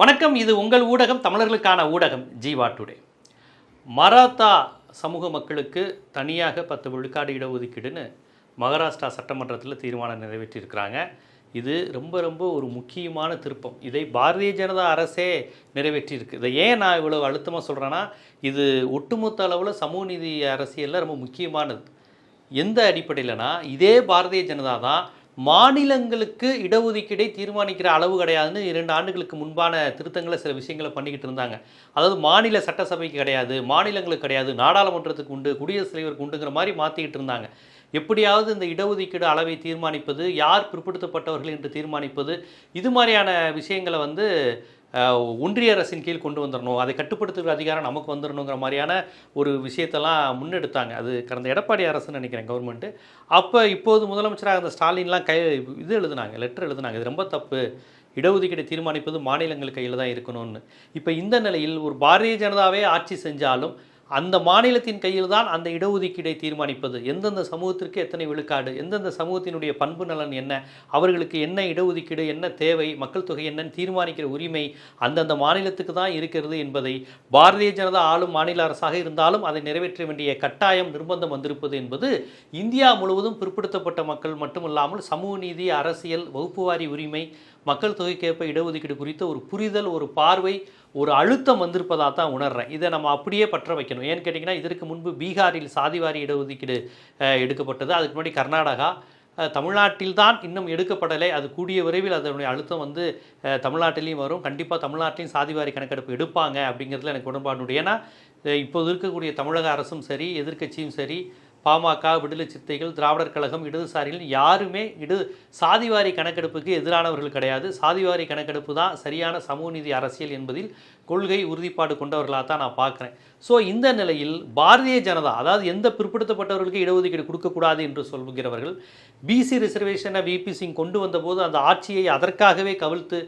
வணக்கம் இது உங்கள் ஊடகம் தமிழர்களுக்கான ஊடகம் ஜீவா டுடே. மராத்தா சமூக மக்களுக்கு தனியாக பத்து விழுக்காடு இடஒதுக்கீடுன்னு மகாராஷ்டிரா சட்டமன்றத்தில் தீர்மானம் நிறைவேற்றியிருக்கிறாங்க. இது ரொம்ப ரொம்ப ஒரு முக்கியமான திருப்பம். இதை பாரதிய ஜனதா அரசே நிறைவேற்றியிருக்கு. இதை ஏன் நான் இவ்வளோ அழுத்தமாக சொல்கிறேன்னா இது ஒட்டுமொத்த அளவில் சமூக நீதி அரசியலில் ரொம்ப முக்கியமானது. எந்த அடிப்படையில்னா இதே பாரதிய ஜனதா தான் மாநிலங்களுக்கு இடஒதுக்கீடை தீர்மானிக்கிற அளவு கிடையாதுன்னு இரண்டு ஆண்டுகளுக்கு முன்பான திருத்தங்களை சில விஷயங்களை பண்ணிக்கிட்டு இருந்தாங்க. அதாவது மாநில சட்டசபைக்கு கிடையாது மாநிலங்களுக்கு கிடையாது நாடாளுமன்றத்துக்கு உண்டு குடியரசுத் தலைவருக்கு உண்டுங்கிற மாதிரி மாற்றிக்கிட்டு இருந்தாங்க. எப்படியாவது இந்த இடஒதுக்கீடு அளவை தீர்மானிப்பது யார் பிற்படுத்தப்பட்டவர்கள் என்று தீர்மானிப்பது இது மாதிரியான விஷயங்களை வந்து ஒன்றிய அரசின் கீழ் கொண்டு வந்துடணும் அதை கட்டுப்படுத்துகிற அதிகாரம் நமக்கு வந்துடணுங்கிற மாதிரியான ஒரு விஷயத்தெல்லாம் முன்னெடுத்தாங்க. அது கடந்த எடப்பாடி அரசுன்னு நினைக்கிறேன் கவர்மெண்ட்டு அப்போ இப்போது முதலமைச்சராக அந்த ஸ்டாலின்லாம் கை இது எழுதுனாங்க லெட்டர் எழுதுனாங்க. இது ரொம்ப தப்பு. இடஒதுக்கீடு தீர்மானிப்பது மாநிலங்கள் கையில் தான் இருக்கணும்னு. இப்போ இந்த நிலையில் ஒரு பாரதிய ஜனதாவே ஆட்சி செஞ்சாலும் அந்த மாநிலத்தின் கையில் தான் அந்த இடஒதுக்கீடை தீர்மானிப்பது. எந்தெந்த சமூகத்திற்கு எத்தனை விழுக்காடு எந்தெந்த சமூகத்தினுடைய பண்பு நலன் என்ன அவர்களுக்கு என்ன இடஒதுக்கீடு என்ன தேவை மக்கள் தொகை என்னன்னு தீர்மானிக்கிற உரிமை அந்தந்த மாநிலத்துக்கு தான் இருக்கிறது என்பதை பாரதிய ஜனதா ஆளும் மாநில அரசாக இருந்தாலும் அதை நிறைவேற்ற வேண்டிய கட்டாயம் நிர்பந்தம் வந்திருப்பது என்பது இந்தியா முழுவதும் பிற்படுத்தப்பட்ட மக்கள் மட்டுமல்லாமல் சமூக நீதி அரசியல் வகுப்புவாரி உரிமை மக்கள் தொகைக்கேற்ப இடஒதுக்கீடு குறித்த ஒரு புரிதல் ஒரு பார்வை ஒரு அழுத்தம் வந்திருப்பதாக தான் உணர்றேன். இதை நம்ம அப்படியே பற்ற வைக்கணும். ஏன்னு கேட்டிங்கன்னா இதற்கு முன்பு பீகாரில் சாதிவாரி இடஒதுக்கீடு எடுக்கப்பட்டது. அதுக்கு முன்னாடி கர்நாடகா. தமிழ்நாட்டில் தான் இன்னும் எடுக்கப்படலை. அது கூடிய விரைவில் அதனுடைய அழுத்தம் வந்து தமிழ்நாட்டிலையும் வரும். கண்டிப்பாக தமிழ்நாட்டிலையும் சாதிவாரி கணக்கெடுப்பு எடுப்பாங்க அப்படிங்கிறதுல எனக்கு உடன்பாடு உண்டு ஏன்னா இப்போது இருக்கக்கூடிய தமிழக அரசும் சரி எதிர்க்கட்சியும் சரி பாமக விடுதலை சித்தைகள் திராவிடர் கழகம் இடதுசாரிகள் யாருமே இடு சாதிவாரி கணக்கெடுப்புக்கு எதிரானவர்கள் கிடையாது. சாதிவாரி கணக்கெடுப்பு தான் சரியான சமூக நீதி அரசியல் என்பதில் கொள்கை உறுதிப்பாடு கொண்டவர்களாக தான் நான் பார்க்குறேன். ஸோ இந்த நிலையில் பாரதிய ஜனதா அதாவது எந்த பிற்படுத்தப்பட்டவர்களுக்கு இடஒதுக்கீடு கொடுக்கக்கூடாது என்று சொல்கிறவர்கள் பிசி ரிசர்வேஷனை விபி சிங் கொண்டு வந்தபோது அந்த ஆட்சியை அதற்காகவே கவிழ்த்து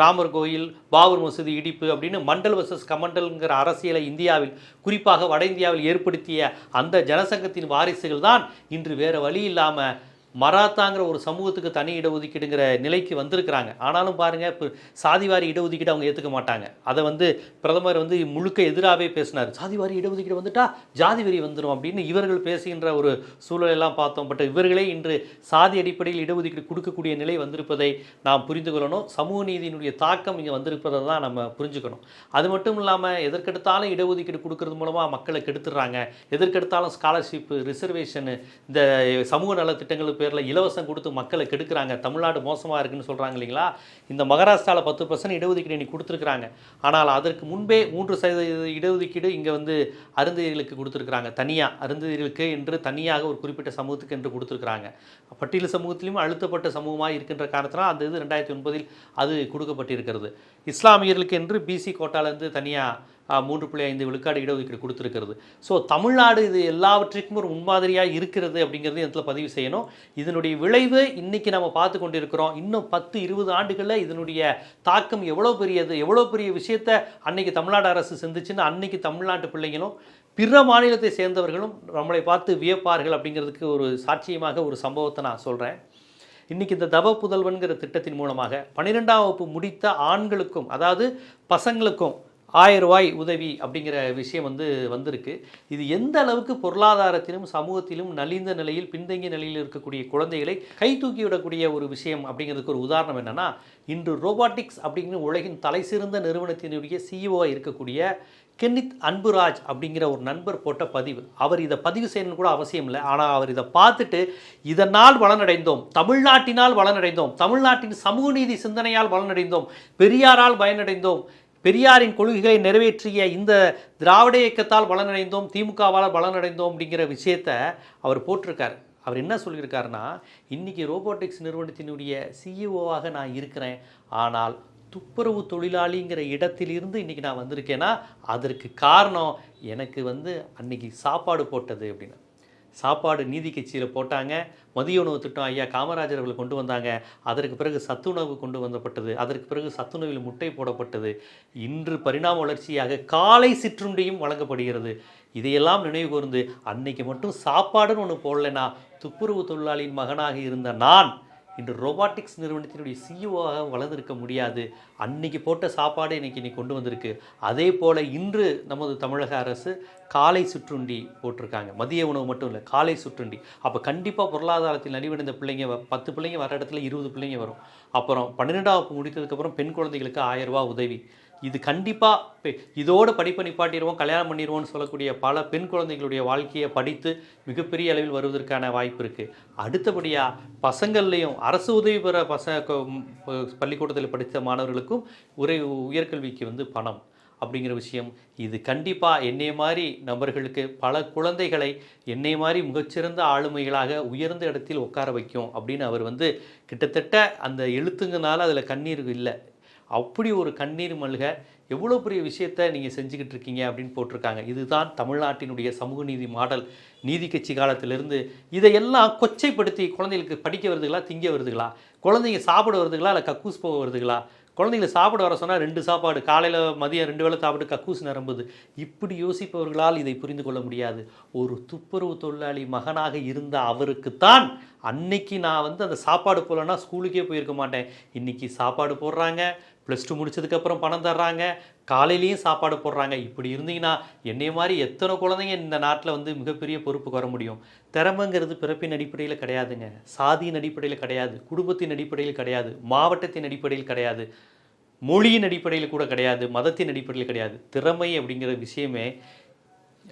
ராமர் கோயில் பாபர் மசூதி இடிப்பு அப்படின்னு மண்டல் வர்சஸ் கமண்டல்ங்கிற அரசியலை இந்தியாவில் குறிப்பாக வட இந்தியாவில் ஏற்படுத்திய அந்த ஜனசங்கத்தின் வாரிசுகள் தான் இன்று வேறு வழி இல்லாமல் மராத்தாங்கிற ஒரு சமூகத்துக்கு தனி இடஒதுக்கீடுங்கிற நிலைக்கு வந்திருக்கிறாங்க. ஆனாலும் பாருங்கள் இப்போ சாதிவாரி இடஒதுக்கீடு அவங்க ஏற்றுக்க மாட்டாங்க. அதை வந்து பிரதமர் வந்து முழுக்க எதிராகவே பேசினார். சாதிவாரி இடஒதுக்கீடு வந்துட்டா ஜாதி வெறி வந்துடும் அப்படின்னு இவர்கள் பேசுகின்ற ஒரு சூழலெல்லாம் பார்த்தோம். பட் இவர்களே இன்று சாதி அடிப்படையில் இடஒதுக்கீடு கொடுக்கக்கூடிய நிலை வந்திருப்பதை நாம் புரிந்து கொள்ளணும். சமூக நீதியினுடைய தாக்கம் இங்கே வந்திருப்பதை தான் நம்ம புரிஞ்சுக்கணும். அது மட்டும் இல்லாமல் எதற்கெடுத்தாலும் இடஒதுக்கீடு கொடுக்கறது மூலமாக மக்களை கெடுத்துடுறாங்க. எதற்கெடுத்தாலும் ஸ்காலர்ஷிப்பு ரிசர்வேஷனு இந்த சமூக நலத்திட்டங்களுக்கு பேரில் இலவசம் கொடுத்து மக்களை கெடுக்கிறாங்க. தமிழ்நாடு மோசமாக இருக்குன்னு சொல்கிறாங்க இல்லைங்களா? இந்த மகாராஷ்டிராவில் பத்து பர்சன்ட் இடஒதுக்கீடு இன்னைக்கு கொடுத்துருக்குறாங்க. ஆனால் அதற்கு முன்பே மூன்று சதவீத இடஒதுக்கீடு இங்கே வந்து அருந்ததிகளுக்கு கொடுத்துருக்குறாங்க. தனியாக அருந்ததிகளுக்கு என்று தனியாக ஒரு குறிப்பிட்ட சமூகத்துக்கு என்று கொடுத்துருக்குறாங்க. பட்டியல் சமூகத்திலும் அழுத்தப்பட்ட சமூகமாக இருக்கின்ற காரணத்தினால் அந்த இது ரெண்டாயிரத்தி ஒன்பதில் அது கொடுக்கப்பட்டிருக்கிறது. இஸ்லாமியர்களுக்கு என்று பிசி கோட்டாலேருந்து தனியாக மூன்று புள்ளி ஐந்து விழுக்காடு இடஒதுக்கீடு கொடுத்துருக்கிறது. ஸோ தமிழ்நாடு இது எல்லாவற்றிற்கும் ஒரு முன்மாதிரியாக இருக்கிறது அப்படிங்கிறது இடத்துல பதிவு செய்யணும்? இதனுடைய விளைவு இன்றைக்கி நம்ம பார்த்து கொண்டிருக்கிறோம். இன்னும் பத்து இருபது ஆண்டுகளில் இதனுடைய தாக்கம் எவ்வளோ பெரியது எவ்வளோ பெரிய விஷயத்த அன்னைக்கு தமிழ்நாடு அரசு சிந்திச்சுன்னு அன்னைக்கு தமிழ்நாட்டு பிள்ளைங்களும் பிற மாநிலத்தை சேர்ந்தவர்களும் நம்மளை பார்த்து வியப்பார்கள் அப்படிங்கிறதுக்கு ஒரு சாட்சியமாக ஒரு சம்பவத்தை நான் சொல்கிறேன் இன்றைக்கி இந்த தவ புதல்வன்கிற திட்டத்தின் மூலமாக பன்னிரெண்டாம் வகுப்பு முடித்த ஆண்களுக்கும் அதாவது பசங்களுக்கும் ஆயிரம் ரூபாய் உதவி அப்படிங்கிற விஷயம் வந்து வந்திருக்கு. இது எந்த அளவுக்கு பொருளாதாரத்திலும் சமூகத்திலும் நலிந்த நிலையில் பின்தங்கிய நிலையில் இருக்கக்கூடிய குழந்தைகளை கை தூக்கி விடக்கூடிய ஒரு விஷயம் அப்படிங்கிறதுக்கு ஒரு உதாரணம் என்னென்னா இன்று ரோபாட்டிக்ஸ் அப்படிங்கிற உலகின் தலை சிறந்த நிறுவனத்தினுடைய சிஇஓவாக இருக்கக்கூடிய கென்னித் அன்புராஜ் அப்படிங்கிற ஒரு நண்பர் போட்ட பதிவு. அவர் இதை பதிவு செய்யணும்னு கூட அவசியம் இல்லை. ஆனால் அவர் இதை பார்த்துட்டு இதனால் வளனடைந்தோம் தமிழ்நாட்டினால் வளனடைந்தோம் தமிழ்நாட்டின் சமூக நீதி சிந்தனையால் வளனடைந்தோம் பெரியாரால் பயனடைந்தோம் பெரியாரின் கொள்கைகளை நிறைவேற்றிய இந்த திராவிட இயக்கத்தால் பலனடைந்தோம் திமுகவால் பலனடைந்தோம் அப்படிங்கிற விஷயத்த அவர் போட்டிருக்கார். அவர் என்ன சொல்லியிருக்காருன்னா இன்றைக்கி ரோபோட்டிக்ஸ் நிறுவனத்தினுடைய சிஇஓவாக நான் இருக்கிறேன். ஆனால் துப்புரவு தொழிலாளிங்கிற இடத்திலிருந்து இன்றைக்கி நான் வந்திருக்கேன்னா அதற்கு காரணம் எனக்கு வந்து அன்றைக்கி சாப்பாடு போட்டது அப்படின்னு. சாப்பாடு நீதி கட்சியில் போட்டாங்க. மதிய உணவு திட்டம் ஐயா காமராஜர் அவர்கள் கொண்டு வந்தாங்க. அதற்கு பிறகு சத்துணவு கொண்டு வந்தப்பட்டது. அதற்கு பிறகு சத்துணவில் முட்டை போடப்பட்டது. இன்று பரிணாம வளர்ச்சியாக காலை சிற்றுண்டியும் வழங்கப்படுகிறது. இதையெல்லாம் நினைவு கூர்ந்து அன்னைக்கு மட்டும் சாப்பாடுன்னு ஒன்று போடலைன்னா துப்புரவு தொழிலாளியின் மகனாக இருந்த நான் இன்று ரோபாட்டிக்ஸ் நிறுவனத்தினுடைய சிஇஓவாக வளர்ந்திருக்க முடியாது. அன்னைக்கு போட்ட சாப்பாடு இன்னைக்கு கொண்டு வந்திருக்கு. அதே போல் இன்று நமது தமிழக அரசு காலை சுற்றுண்டி போட்டிருக்காங்க. மதிய உணவு மட்டும் இல்லை காலை சுற்றுண்டி. அப்போ கண்டிப்பாக பொருளாதாரத்தில் நலிவடைந்த பிள்ளைங்க பத்து பிள்ளைங்க வர இடத்துல இருபது பிள்ளைங்க வரும். அப்புறம் பன்னிரெண்டாம் வகுப்பு முடித்ததுக்கப்புறம் பெண் குழந்தைகளுக்கு ஆயிரம் உதவி. இது கண்டிப்பாக இதோடு படிப்பை நிப்பாட்டிடுவோம் கல்யாணம் பண்ணிடுவோம்னு சொல்லக்கூடிய பல பெண் குழந்தைகளுடைய வாழ்க்கையை படித்து மிகப்பெரிய அளவில் வருவதற்கான வாய்ப்பு இருக்குது அடுத்தபடியாக பசங்கள்லேயும் அரசு உதவி பெற பச பள்ளிக்கூடத்தில் படித்த மாணவர்களுக்கும் உரை உயர்கல்விக்கு வந்து பணம் அப்படிங்கிற விஷயம். இது கண்டிப்பாக என்னை மாதிரி நபர்களுக்கு பல குழந்தைகளை என்னை மாதிரி மிகச்சிறந்த ஆளுமைகளாக உயர்ந்த இடத்தில் உட்கார வைக்கும் அப்படின்னு அவர் வந்து கிட்டத்தட்ட அந்த எழுத்துங்கனால அதில் கண்ணீர் இல்லை. அப்படி ஒரு கண்ணீர் மல்க எவ்வளோ பெரிய விஷயத்தை நீங்கள் செஞ்சுக்கிட்டு இருக்கீங்க அப்படின்னு போட்டிருக்காங்க. இதுதான் தமிழ்நாட்டினுடைய சமூக நீதி மாடல். நீதி கட்சி காலத்திலிருந்து இதையெல்லாம் கொச்சைப்படுத்தி குழந்தைகளுக்கு படிக்க வருதுங்களா திங்க வருதுங்களா குழந்தைங்க சாப்பிட வருதுங்களா இல்லை கக்கூஸ் போக வருதுங்களா குழந்தைங்களை சாப்பிட வர சொன்னால் ரெண்டு சாப்பாடு காலையில் மதியம் ரெண்டு வேளை சாப்பிட்டு கக்கூஸ் நிரம்புது. இப்படி யோசிப்பவர்களால் இதை புரிந்து கொள்ள முடியாது. ஒரு துப்புரவு தொழிலாளி மகனாக இருந்த அவருக்குத்தான் அன்னைக்கு நான் வந்து அந்த சாப்பாடு போகலன்னா ஸ்கூலுக்கே போயிருக்க மாட்டேன். இன்றைக்கி சாப்பாடு போடுறாங்க ப்ளஸ் டூ முடிச்சதுக்கப்புறம் பணம் தர்றாங்க. காலையிலையும் சாப்பாடு போடுறாங்க. இப்படி இருந்தீங்கன்னா என்னைய மாதிரி எத்தனை குழந்தைங்க இந்த நாட்டில் வந்து மிகப்பெரிய பொறுப்புக்கு வர முடியும்? திறமைங்கிறது பிறப்பின் அடிப்படையில் கிடையாதுங்க. சாதியின் அடிப்படையில் கிடையாது. குடும்பத்தின் அடிப்படையில் கிடையாது. மாவட்டத்தின் அடிப்படையில் கிடையாது. மொழியின் அடிப்படையில் கூட கிடையாது. மதத்தின் அடிப்படையில் கிடையாது. திறமை அப்படிங்கிற விஷயமே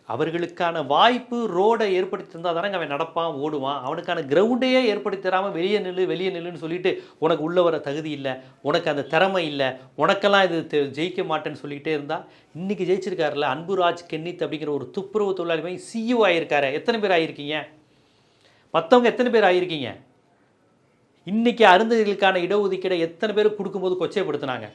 அவர்களுக்கான வாய்ப்பு ரோடை ஏற்படுத்தி தந்தால் தானே அவன் நடப்பான் ஓடுவான். அவனுக்கான கிரவுண்டையே ஏற்படுத்தி தராமல் வெளியே நில்லு வெளியே நில்லுன்னு சொல்லிட்டு உனக்கு உள்ளே வர தகுதி இல்லை உனக்கு அந்த திறமை இல்லை உனக்கெல்லாம் இது தெ- ஜெயிக்க மாட்டேன்னு சொல்லிக்கிட்டே இருந்தால் இன்றைக்கி ஜெயிச்சிருக்காருல அன்புராஜ் கென்னித் அப்படிங்கிற ஒரு துப்புரவு தொழிலாளி சிஇஓ ஆகியிருக்காரு எத்தனை பேர் ஆகியிருக்கீங்க மற்றவங்க எத்தனை பேர் ஆகியிருக்கீங்க இன்றைக்கி அருந்ததிகளுக்கான இடஒதுக்கீடை எத்தனை பேர் கொடுக்கும்போது கொச்சைப்படுத்தினாங்க?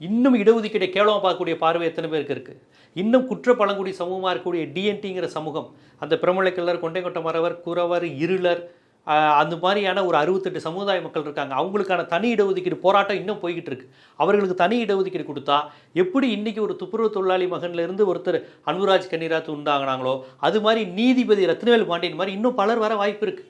இன்னும் இடஒதுக்கீட்டை கேவலமாக பார்க்கக்கூடிய பார்வை எத்தனை பேருக்கு இருக்குது இன்னும் குற்ற பழங்குடி சமூகமாக இருக்கக்கூடிய டிஎன்டிங்கிற சமூகம் அந்த பிரமலைக்கல்லர் கிள்ளர் கொண்டைக்கொட்ட மறவர் குறவர் இருளர் அந்த மாதிரியான ஒரு அறுபத்தெட்டு சமுதாய மக்கள் இருக்காங்க. அவங்களுக்கான தனி இடஒதுக்கீடு போராட்டம் இன்னும் போய்கிட்டு இருக்கு. அவர்களுக்கு தனி இடஒதுக்கீடு கொடுத்தா எப்படி இன்னைக்கு ஒரு துப்புரவு தொழிலாளி மகன்லேருந்து ஒருத்தர் அன்புராஜ் கன்னிராத் உண்டாங்கினாங்களோ அது மாதிரி நீதிபதி ரத்னவேல் பாண்டியன் மாதிரி இன்னும் பலர் வர வாய்ப்பு இருக்குது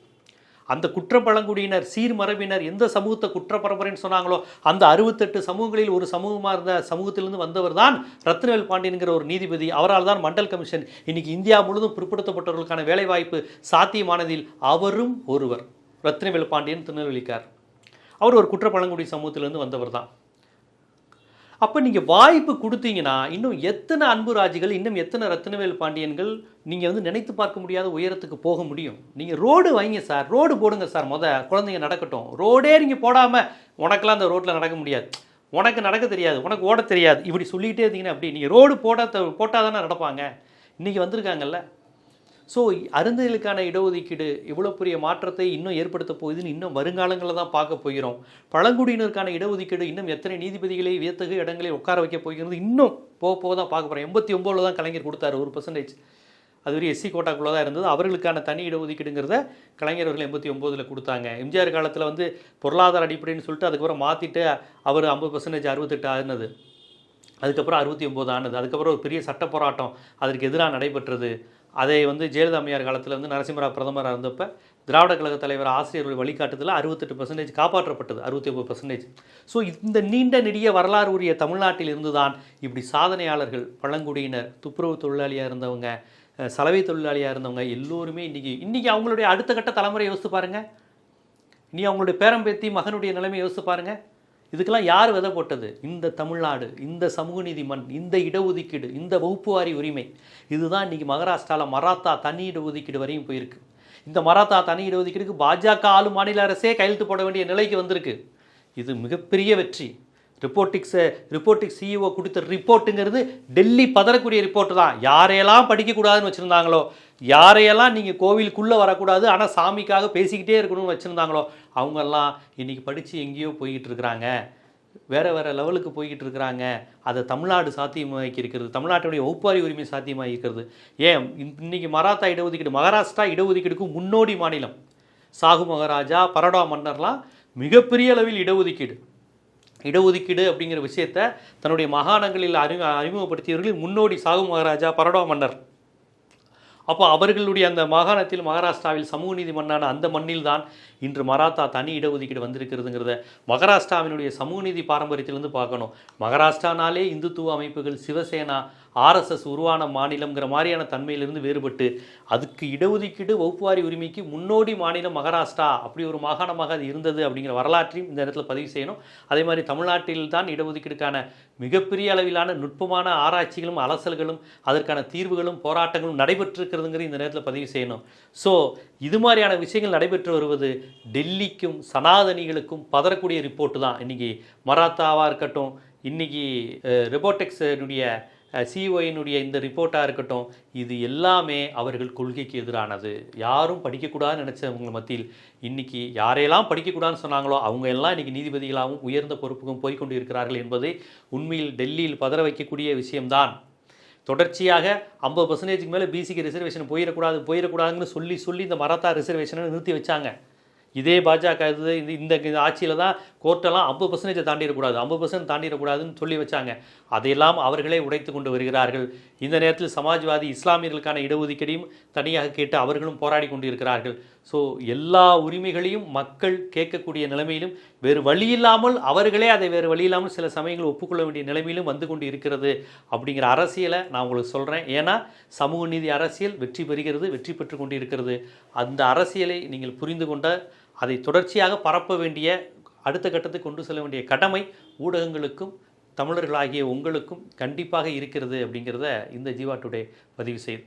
அந்த குற்ற பழங்குடியினர் சீர்மரபினர் எந்த சமூகத்தை குற்ற பரம்பரைன்னு சொன்னாங்களோ அந்த அறுபத்தெட்டு சமூகங்களில் ஒரு சமூகமாக இருந்த சமூகத்திலிருந்து வந்தவர் தான் ரத்னவேல் பாண்டியன்கிற ஒரு நீதிபதி. அவரால் தான் மண்டல் கமிஷன். இன்னைக்கு இந்தியா முழுவதும் பிற்படுத்தப்பட்டவர்களுக்கான வேலைவாய்ப்பு சாத்தியமானதில் அவரும் ஒருவர். ரத்னவேல் பாண்டியன் திருநெல்வேலிக்கார் அவர் ஒரு குற்ற பழங்குடி சமூகத்திலிருந்து வந்தவர் தான் அப்போ நீங்கள் வாய்ப்பு கொடுத்தீங்கன்னா இன்னும் எத்தனை அன்பு ராஜிகள் இன்னும் எத்தனை ரத்னவேல் பாண்டியன்கள் நீங்கள் வந்து நினைத்து பார்க்க முடியாத உயரத்துக்கு போக முடியும்? நீங்கள் ரோடு வைங்க சார் ரோடு போடுங்க சார் முத. குழந்தைங்க நடக்கட்டும். ரோடே நீங்கள் போடாமல் உனக்கெல்லாம் அந்த ரோட்டில் நடக்க முடியாது. உனக்கு நடக்க தெரியாது உனக்கு ஓட தெரியாது. இப்படி சொல்லிகிட்டே இருந்தீங்கன்னா அப்படி நீங்கள் ரோடு போட போட்டால் தானே நடப்பாங்க. இன்றைக்கி வந்திருக்காங்கல்ல? ஸோ அருந்ததிகளுக்கான இடஒதுக்கீடு இவ்வளோ பெரிய மாற்றத்தை இன்னும் ஏற்படுத்த போகுதுன்னு இன்னும் வருங்காலங்களில் தான் பார்க்க போகிறோம். பழங்குடியினருக்கான இடஒதுக்கீடு இன்னும் எத்தனை நீதிபதிகளை வியத்தகு இடங்களில் உட்கார வைக்க போகிறது இன்னும் போக போக தான் பார்க்க போகிறோம் எண்பத்தி ஒம்போதில் தான் கலைஞர் கொடுத்தாரு ஒரு பர்சன்டேஜ் அது வரை எஸ்சி கோட்டாக்குள்ளே தான் இருந்தது. அவர்களுக்கான தனி இடஒதுக்கீடுங்கிறத கலைஞர் எண்பத்தி ஒம்போதில் கொடுத்தாங்க. எம்ஜிஆர் காலத்தில் வந்து பொருளாதார அடிப்படைன்னு சொல்லிட்டு அதுக்கப்புறம் மாற்றிட்டு அவர் ஐம்பது பர்சன்டேஜ் அறுபத்தெட்டு ஆனது அதுக்கப்புறம் அறுபத்தி ஒம்பது ஆனது. அதுக்கப்புறம் ஒரு பெரிய சட்ட போராட்டம். அதற்கு எதிராக நடைபெற்றது. அதை வந்து ஜெயலலிதா அம்மையார் காலத்தில் வந்து நரசிம்மராவ் பிரதமராக இருந்தப்போ திராவிட கழக தலைவர் ஆசிரியர்கள் வழிகாட்டுதல் அறுபத்தெட்டு பர்சன்டேஜ் காப்பாற்றப்பட்டது அறுபத்தி ஒம்பது பர்சன்டேஜ் ஸோ இந்த நீண்ட நெடிய வரலாறு உரிய தமிழ்நாட்டில் இருந்துதான் இப்படி சாதனையாளர்கள் பழங்குடியினர் துப்புரவு தொழிலாளியாக இருந்தவங்க சலவை தொழிலாளியாக இருந்தவங்க எல்லோருமே இன்றைக்கி இன்றைக்கி அவங்களுடைய அடுத்த கட்ட தலைமுறை யோசித்து பாருங்கள் நீ அவங்களுடைய பேரம்பேத்தி மகனுடைய நிலைமை யோசித்து பாருங்கள் இதுக்கெல்லாம் யார் விதை போட்டது? இந்த தமிழ்நாடு இந்த சமூக நீதி மண் இந்த இடஒதுக்கீடு இந்த வகுப்பு வாரி உரிமை. இதுதான் இன்றைக்கி மகாராஷ்டிராவில் மராத்தா தனி இடஒதுக்கீடு வரையும் போயிருக்கு. இந்த மராத்தா தனி இடஒதுக்கீடுக்கு பாஜக ஆளும் மாநில அரசே கையெழுத்து போட வேண்டிய நிலைக்கு வந்திருக்கு. இது மிகப்பெரிய வெற்றி. ரிப்போர்ட்டிக்ஸு ரிப்போர்ட்டிக்ஸ் சிஇஓ கொடுத்த ரிப்போர்ட்டுங்கிறது டெல்லி பதறக்கூடிய ரிப்போர்ட் தான். யாரையெல்லாம் படிக்கக்கூடாதுன்னு வச்சுருந்தாங்களோ யாரையெல்லாம் நீங்கள் கோவிலுக்குள்ளே வரக்கூடாது ஆனால் சாமிக்காக பேசிக்கிட்டே இருக்கணும்னு வச்சுருந்தாங்களோ அவங்கெல்லாம் இன்றைக்கி படித்து எங்கேயோ போய்கிட்டு இருக்கிறாங்க. வேறு வேறு லெவலுக்கு போய்கிட்டு இருக்கிறாங்க. அதை தமிழ்நாடு சாத்தியமாக்கி இருக்கிறது தமிழ்நாட்டுடைய ஒப்பாரி உரிமை சாத்தியமாக இருக்கிறது. ஏன்? இன்றைக்கி மராத்தா இடஒதுக்கீடு மகாராஷ்டிரா இடஒதுக்கீடுக்கு முன்னோடி மாநிலம். சாகு மகாராஜா பரடா மன்னர்லாம் மிகப்பெரிய அளவில் இடஒதுக்கீடு. இடஒதுக்கீடு அப்படிங்கிற விஷயத்த தன்னுடைய மாகாணங்களில் அறிமு அறிமுகப்படுத்தியவர்களில் முன்னோடி சாகு மகாராஜா பரோடா மன்னர். அப்போ அவர்களுடைய அந்த மாகாணத்தில் மகாராஷ்டிராவில் சமூக நீதி மண்ணான அந்த மண்ணில் தான் இன்று மராத்தா தனி இடஒதுக்கீடு வந்திருக்கிறதுங்கிறத மகாராஷ்டிராவினுடைய சமூக நீதி பாரம்பரியத்திலிருந்து பார்க்கணும். மகாராஷ்டிரானாலே இந்துத்துவ அமைப்புகள் சிவசேனா ஆர்எஸ்எஸ் உருவான மாநிலங்கிற மாதிரியான தன்மையிலிருந்து வேறுபட்டு அதுக்கு இடஒதுக்கீடு வகுப்புவாரி உரிமைக்கு முன்னோடி மாநிலம் மகாராஷ்டிரா அப்படி ஒரு மாகாணமாக அது இருந்தது அப்படிங்கிற வரலாற்றையும் இந்த இடத்துல பதிவு செய்யணும். அதே மாதிரி தமிழ்நாட்டில் தான் இடஒதுக்கீடுக்கான மிகப்பெரிய அளவிலான நுட்பமான ஆராய்ச்சிகளும் அலசல்களும் அதற்கான தீர்வுகளும் போராட்டங்களும் நடைபெற்றிருக்கிறதுங்கிற இந்த நேரத்தில் பதிவு செய்யணும். ஸோ இது மாதிரியான விஷயங்கள் நடைபெற்று வருவது டெல்லிக்கும் சனாதனிகளுக்கும் பதறக்கூடிய ரிப்போர்ட்டு தான். இன்றைக்கி மராத்தாவாக இருக்கட்டும் இன்றைக்கி ரிபோட்டெக்ஸினுடைய சிஓயினுடைய இந்த ரிப்போர்ட்டாக இருக்கட்டும் இது எல்லாமே அவர்கள் கொள்கைக்கு எதிரானது. யாரும் படிக்கக்கூடாதுன்னு நினச்சவங்க மத்தியில் இன்றைக்கி யாரையெல்லாம் படிக்கக்கூடாதுன்னு சொன்னாங்களோ அவங்க எல்லாம் இன்னைக்கு நீதிபதிகளாகவும் உயர்ந்த பொறுப்புக்கும் போய்கொண்டு இருக்கிறார்கள் என்பது உண்மையில் டெல்லியில் பதற வைக்கக்கூடிய விஷயம்தான். தொடர்ச்சியாக ஐம்பது பர்சன்டேஜுக்கு மேலே பிசிக்கு ரிசர்வேஷன் போயிடக்கூடாது போயிடக்கூடாதுன்னு சொல்லி சொல்லி இந்த மராத்தா ரிசர்வேஷனை நிறுத்தி வச்சாங்க. இதே பாஜக இது இந்த ஆட்சியில் தான் கோர்ட்டெல்லாம் ஐம்பது பர்சன்டேஜை தாண்டிடக்கூடாது. ஐம்பது பர்சன்ட் தாண்டிடக்கூடாதுன்னு சொல்லி வச்சாங்க. அதையெல்லாம் அவர்களே உடைத்து கொண்டு வருகிறார்கள். இந்த நேரத்தில் சமாஜ்வாதி இஸ்லாமியர்களுக்கான இடஒதுக்கீடையும் தனியாக கேட்டு அவர்களும் போராடி கொண்டு இருக்கிறார்கள் ஸோ எல்லா உரிமைகளையும் மக்கள் கேட்கக்கூடிய நிலைமையிலும் வேறு வழி இல்லாமல் அவர்களே அதை வேறு வழி இல்லாமல் சில சமயங்கள் ஒப்புக்கொள்ள வேண்டிய நிலைமையிலும் வந்து கொண்டு இருக்கிறது அப்படிங்கிற அரசியலை நான் உங்களுக்கு சொல்கிறேன் ஏன்னா சமூக நீதி அரசியல் வெற்றி பெறுகிறது வெற்றி பெற்று கொண்டு இருக்கிறது அந்த அரசியலை நீங்கள் புரிந்து கொண்ட அதை தொடர்ச்சியாக பரப்ப வேண்டிய அடுத்த கட்டத்துக்கு கொண்டு செல்ல வேண்டிய கடமை ஊடகங்களுக்கும் தமிழர்களாகிய உங்களுக்கும் கண்டிப்பாக இருக்கிறது அப்படிங்கிறத இந்த ஜீவா டுடே பதிவு செய்யும்.